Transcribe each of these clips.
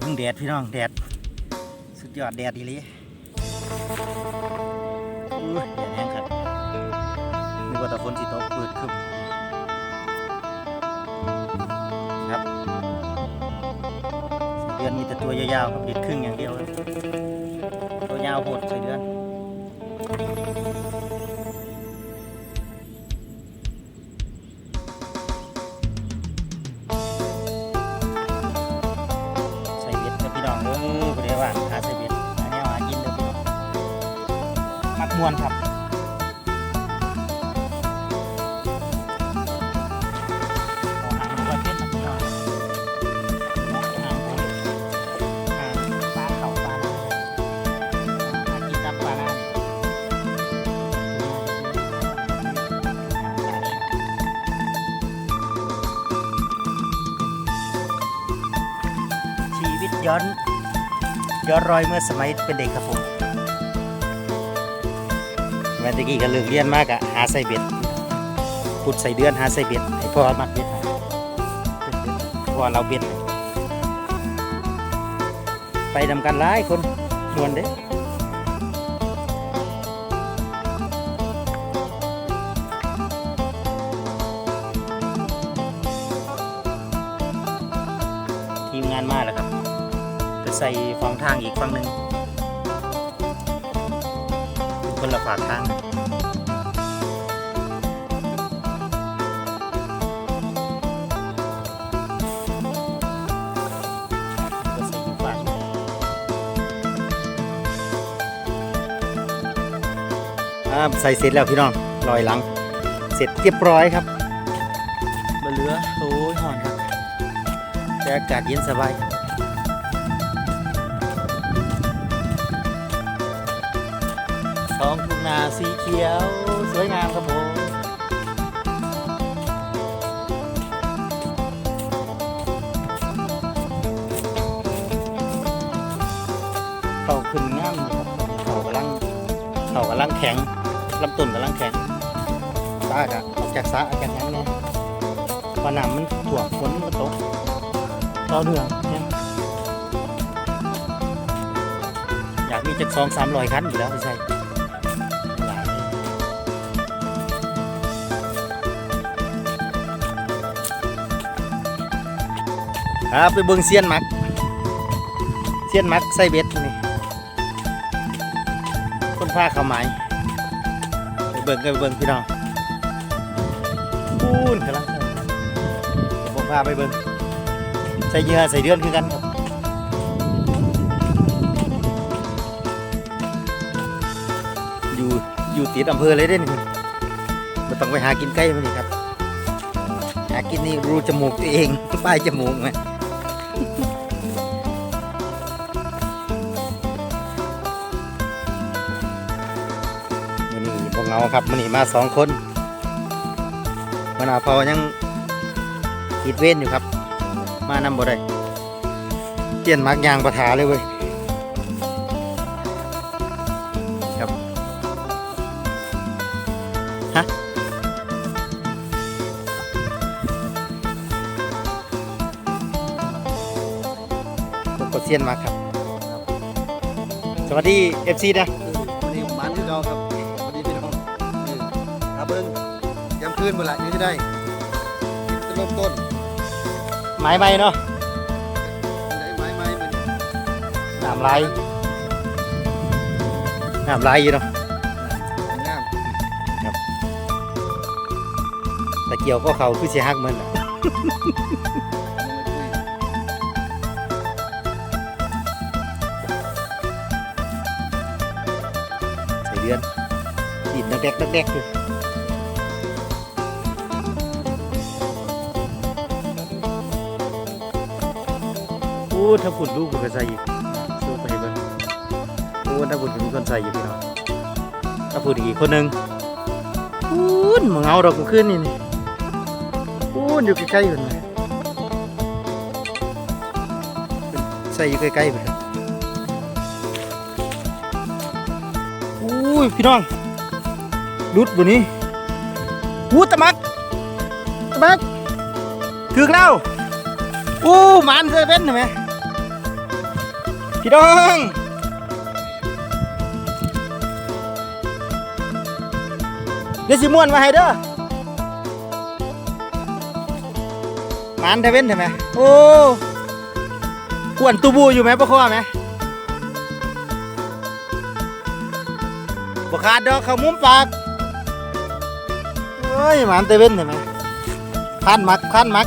พึ่งแดดพี่น้องแดด สุดยอดแดดดีลีอุ้ยแดดแห้งครับนึกว่าแตะฝนสิตกเปิดขึ้นครับส่เดือนมีแต่ตัวยาวๆครับเด็ดครึ่งอย่างเดียวเลยตัวยาวโหดใส่เดือน น้านี่ชีวิตย้อนย้อนรอยเมื่อสมัยเป็นเด็กครับผม เมื่อตะกี้ก็เลิกเรียนมากอะหาใส่เบ็ดพุดใส่เดือนหาใส่เบ็ดให้พ่อมักเบ็ดให้เพราะว่าเราเบ็ดไปนำกันหลายคนมวนเด้ทีมงานมาแล้วครับจะใส่ฟองทางอีกฝั่งหนึ่ง คนละฝากทางก็ใส่อีกฝั่งอ่าใส่เสร็จแล้วพี่น้องลอยหลัง เสร็จเรียบร้อยครับบเหลือโอ้ยหอนครับแต่อากาศเย็นสบาย ท้องทุ่งนาสีเขียว สวยงามครับผมเขาขึ้นง่ามอยู่ครับเขากำลังเขากำลังแข็งลำต้นกำลังแข็งตากะออกจากสระอากาศยังเนี่ยพอน้ำมันถ่วงฝนมันตกต่อเนื่องเนี่ยอยากมีจักสองสามร้อยคันอยู่แล้วไม่ใช่ ครับไปเบิ่งเซียนมักเซียนมักใส่เบ็ดนี่คนพาเข้าหมายไปเบิ่งกันไปเบิ่งพี่น้องปูนกำลังเดี๋ยวผมพาไปเบิ่งใส่เยื่อใส่เดือนคือกันครับอยู่อยู่ติดอำเภอเลยเด้นี่ไม่ต้องไปหากินใกล้มันนี่ครับ หากินนี่รูจมูกตัวเองป้ายจมูกไหม เราครับมันนี่มาสองคนมันเอาพอยังขีดเว้นอยู่ครับ มานำบ่ได้เตียนมักยางประถาเลยเว้ยครับฮะผมก็เซียนมาครับ สวัสดี FC นะวัน นเมื่อไหร่นี่จะได้จะเริ่มต้นหมายใหม่เนาะไหนไม้ไม้มันน้ำลายน้ำลายอยู่เนาะงามแต่เกี่ยวก็เขาคือเสียหักเหมือนน่ะมันไม่คุยใส่เดือนดินนักแดกนักแดกอยู่ ถ้าฝุ่นลูกผมก็ใส่อีกสู้ไปเบิ่งโอ้ถ้าฝุ่นมีคนใส่อยู่พี่น้องถ้าฝุ่นอีกคนหนึ่งปูนมึงเอาดอกกูขึ้นนี่นี่ปูนอยู่ใกล้ๆอยู่นะใส่อยู่ใกล้ๆไปครับอุ้ยพี่น้องรุดบนนี้วูตะมักเบิกถึกแล้วอู้มันเซเว่นเห็นไหม พี่น้องเดี๋ยวสิม่วนมาให้เด้อมันเซเวนเห็นไหมโอ้อ้วนตูบูอยู่ไหมปะข้อไหมบขาดดอกเขามุมปากเฮ้ยหมันเซเวนเห็นไหมพันมักพันมัก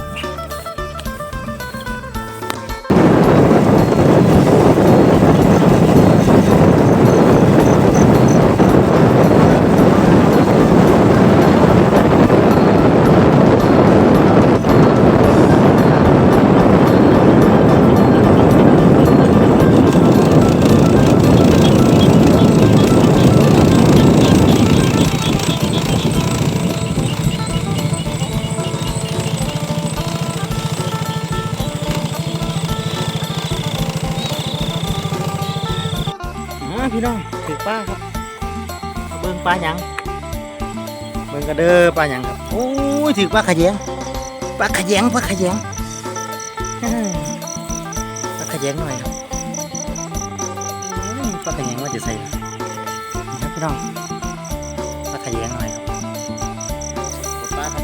บิ่งกระเด้อปลาหยังครับโอ้ยถือปลาขยงปลาขยงปลาขยงปลาขยงหน่อยครับปลาขยงว่าจะใส่ครับพี่น้องปลาขยงหน่อยครับปลาครับ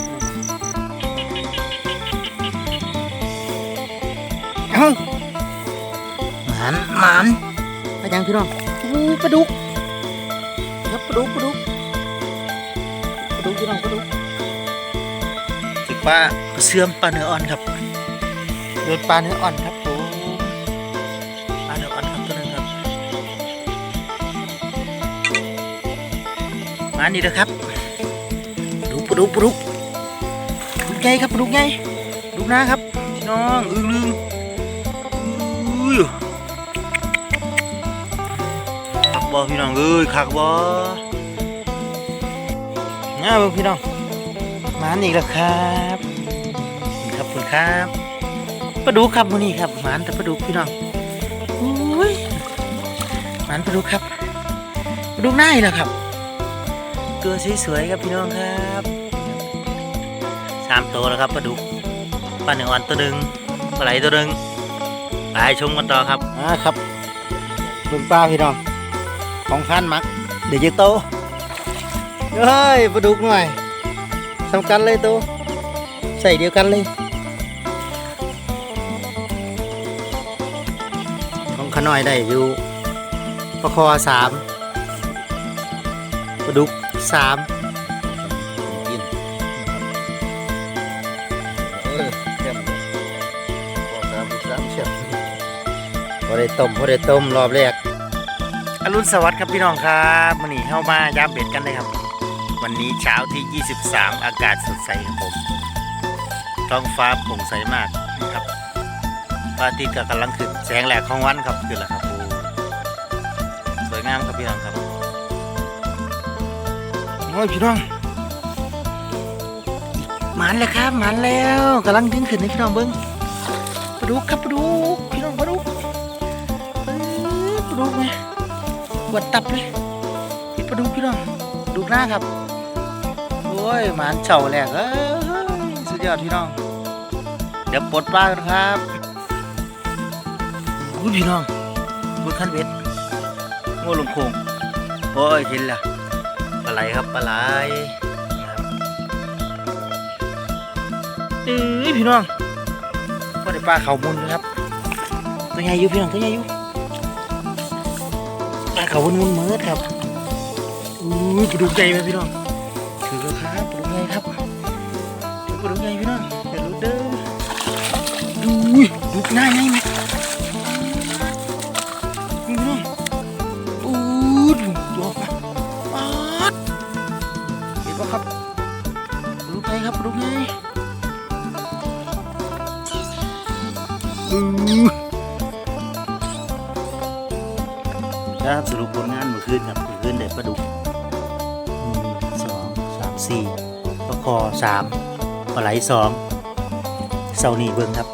หมันหมันปลาหยังพี่น้องปลาดุกครับปลาดุกปลาดุก พี่น้องปลาดุกติดปลาเสื่อมปลาเนื้ออ่อนครับโดนปลาเนื้ออ่อนครับผมปลาเนื้ออ่อนครับตัวหนึงครับมานี่นะครับดูปลาดุกปลาดุกปลุกใหญ่ครับปลาดุกใหญ่ปลาดุกนะครับพี่น้องอึ้งลึงอุ้ยคักบ่พี่น้องเอ้ยคักบ่ ง่าเบิ่งพี่น้องมาอีกแล้วครับนี่ครับคุณครับปลาดุครับมื้อนี้ครับหมานแต่ปลาดุพี่น้องอุ้ยหมานปลาดุครับปลาดุกหน้าอีกแล้วครับ ตัวสวยๆครับพี่น้องครับสามตัวแล้วครับปลาดุกปลาหนึ่งอ่อนตัวหนึ่งปลาไหลตัวหนึ่งไปชมกันต่อครับอ่าครับเบิ่งปลาพี่น้องของพันมักเดี๋ยวจะโต เฮ้ยปลาดุกหน่อยสำคัญเลยโตใส่เดียวกันเลย ของขน้อยได้อยู่ปลาคอสามปลาดุกสามกินเออแซ่บบอกตามลูกสามแซ่บพอได้ต้มพอได้ต้มรอบแรกอรุณสวัสดิ์ครับพี่น้องครับวันนี้เข้ามายามเบ็ดกันเลยครับ วันนี้เช้าที่ 23 อากาศสดใสครับผม ท้องฟ้าโปร่งใสมากนะครับพระอาทิตย์ก็กำลังขึ้นแสงแหลกของวันครับขึ้นแล้วครับโอ้สวยงามครับพี่น้องครับโอ้ยพี่น้องหมันแล้วครับหมันแล้วกำลังดึงขึ้นให้พี่น้องเบิ้งปลาดุกครับปลาดุกพี่น้องปลาดุกปลาดุกไงปวดตับเลยพี่ปลาดุกพี่น้องดูหน้าครับ ยหมานเฉาแหลกเอ้ยสุดยอดพี่น้อง เดี๋ยวปลดปลากันครับอุ้พี่น้องบนขั้นเบ็ดงูลงโคงโอ้ยเห็นละปลาไหลครับปลาไหลเอ้ยพี่น้องก็ได้ปลาเขามุนนะครับ ตัวใหญ่อยู่พี่น้องตัวใหญ่อยู่ปลาเขาวนมุนเมือครับอู้ยปลาดุกใหญ่ไหมพี่น้อง ถือแล้วครับปลาดุกใหญ่ครับถือปลาดุกใหญ่พี่น้องอย่าหลุดเด้อดูยดุกหน้าใหญ่ไหมนี่พี่น้องอู้ดูตัวปลาปาดเห็นปะครับปลาดุกใหญ่ครับปลาดุกใหญ่อู้ครับสรุปผลงานเมื่อคืนครับเมื่อคืนได้ปลาดุกหนึ่งสอง สี่ปลาคอสามปลาไหลสองเสานี้เบิ้งครับ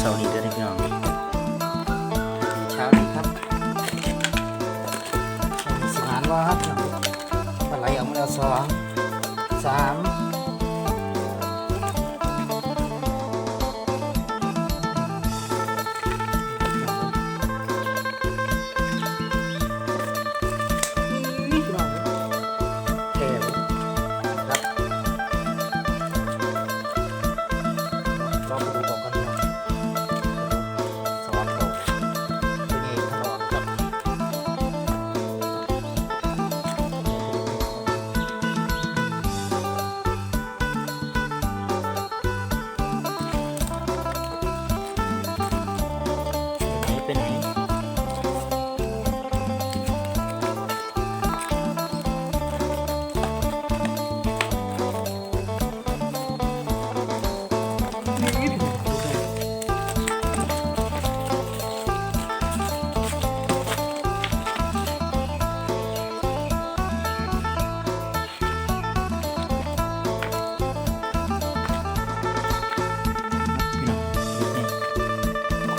เสานี้เด้อพี่น้องเช้านี้ครับสิหานว่าครับปลาไหลออกมาแล้วสองสาม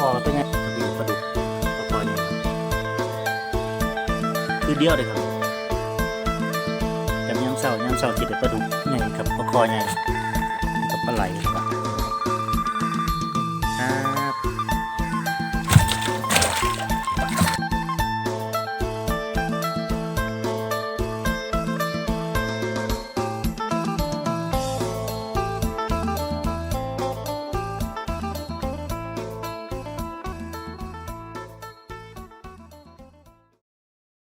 อเป็นไงอยู่ปลาดุกปลาคอเนี่ยคือเดียวเลยครับจำยำเสาร์ยำเสาร้าจิตปลาดุกใหญ่ครับปลาคอใหญ่